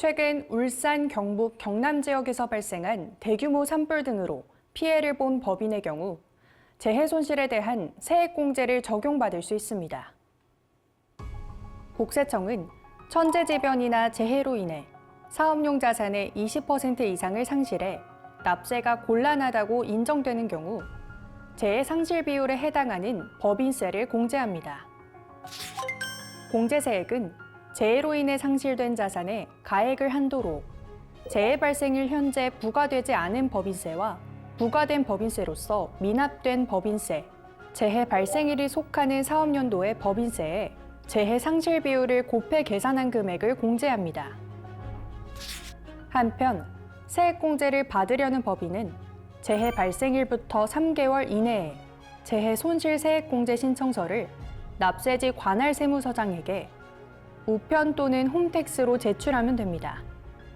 최근 울산, 경북, 경남 지역에서 발생한 대규모 산불 등으로 피해를 본 법인의 경우 재해 손실에 대한 세액공제를 적용받을 수 있습니다. 국세청은 천재지변이나 재해로 인해 사업용 자산의 20% 이상을 상실해 납세가 곤란하다고 인정되는 경우 재해 상실 비율에 해당하는 법인세를 공제합니다. 공제세액은 재해로 인해 상실된 자산의 가액을 한도로 재해 발생일 현재 부과되지 않은 법인세와 부과된 법인세로서 미납된 법인세, 재해 발생일이 속하는 사업연도의 법인세에 재해 상실 비율을 곱해 계산한 금액을 공제합니다. 한편 세액공제를 받으려는 법인은 재해 발생일부터 3개월 이내에 재해 손실 세액공제 신청서를 납세지 관할 세무서장에게 우편 또는 홈택스로 제출하면 됩니다.